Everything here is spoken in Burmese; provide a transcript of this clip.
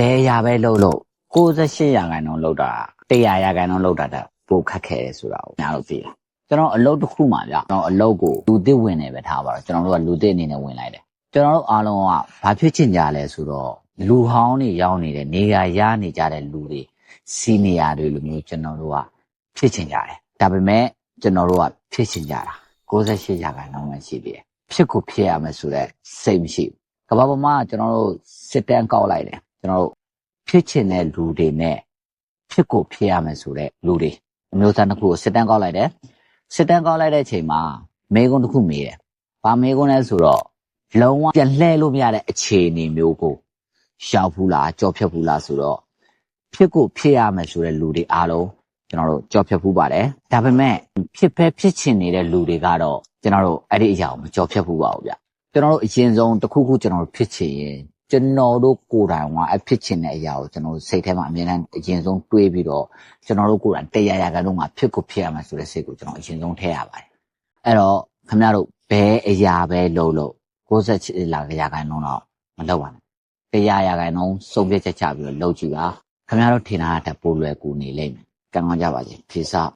ဘယ်ရာပဲလှုပ်လို့68ရာခိုင်နှုန်းလှုပ်တာ100ရာခိုင်နှုန်းလှုပ်တာတက်ပိုခက်ခဲတယ်ဆိုတာကိုညားလို့သိတယ်ကျွန်တော်အလုပ်တစ်ခုမှဗျကျွန်တော်အလုပ်ကိုလူသစ်ဝင်နေပဲထားပါတော့ကျွန်တော်တို့ကလူသစ်အနေနဲ့ဝင်လိုက်တယ်ကျွန်တော်တို့အားလုံးကဘာဖြစ်ချင်ကြလဲဆိုတော့လူဟောင်းတွေရောက်နေတဲ့နေရာရနေကြတဲ့လူတွေစီနီယာတွေလိုမျိုးကျွန်တော်တို့ကဖြစ်ချင်ကြတယ်ဒါပေမဲ့ကျွန်တော်တို့ကဖြစ်ချင်ကြတာ68ရာခိုင်နှုန်းပဲရှိသေးတယ်ဖြစ်ကိုဖြစ်ရမယ်ဆိုတော့စိတ်မရှိဘူးကမ္ဘာပေါ်မှာကျွန်တော်တို့စစ်တမ်းကောက်လိုက်တယ် ကျွန်တော်တို့ဖြစ်ချင်တဲ့လူတွေနဲ့ဖြစ်ကိုဖြစ်ရမယ်ဆိုတဲ့လူတွေအမျိုးသားတစ်ခုကိုစစ်တမ်းကောက်လိုက်တယ်စစ်တမ်းကောက်လိုက်တဲ့အချိန်မှာမေကွန်းတစ်ခုမေးတယ်။ဘာမေကွန်းလဲဆိုတော့လုံးဝပြန်လှည့်လို့မရတဲ့အခြေအနေမျိုးကိုရှောက်ဘူးလားကြော်ဖြတ်ဘူးလားဆိုတော့ဖြစ်ကိုဖြစ်ရမယ်ဆိုတဲ့လူတွေအားလုံးကျွန်တော်တို့ကြော်ဖြတ်ဘူးပါတယ်။ဒါပေမဲ့ဖြစ်ပဲဖြစ်ချင်နေတဲ့လူတွေကတော့ကျွန်တော်တို့အဲ့ဒီအရာကိုမကြော်ဖြတ်ဘူးပါဘူးဗျ။ကျွန်တော်တို့အရင်ဆုံးတစ်ခုခုကျွန်တော်တို့ဖြစ်ချင်ရင် ကျွန်တော်တို့ကိုယ်တိုင်ကအဖြစ်ချင်တဲ့အရာကိုကျွန်တော်တို့စိတ်ထဲမှာအမြဲတမ်းအရင်ဆုံးတွေးပြီးတော့ကျွန်တော်တို့ကိုယ်တိုင်တရားရကန်တော့မှဖြစ်ကိုဖြစ်ရမယ်ဆိုတဲ့စိတ်ကိုကျွန်တော်အရင်ဆုံးထည့်ရပါတယ်။အဲ့တော့ခင်ဗျားတို့ဘယ်အရာပဲလုပ်လို့68လာကြကန်တော့မလုပ်ပါနဲ့။တရားရကန်တော့စုံပြတ်ချက်ချပြီးတော့လုပ်ကြည့်ပါ။ခင်ဗျားတို့ထင်တာကတည်းကပိုလွယ်ကူနေလိမ့်မယ်။ကံကောင်းကြပါစေ။ဖြေစား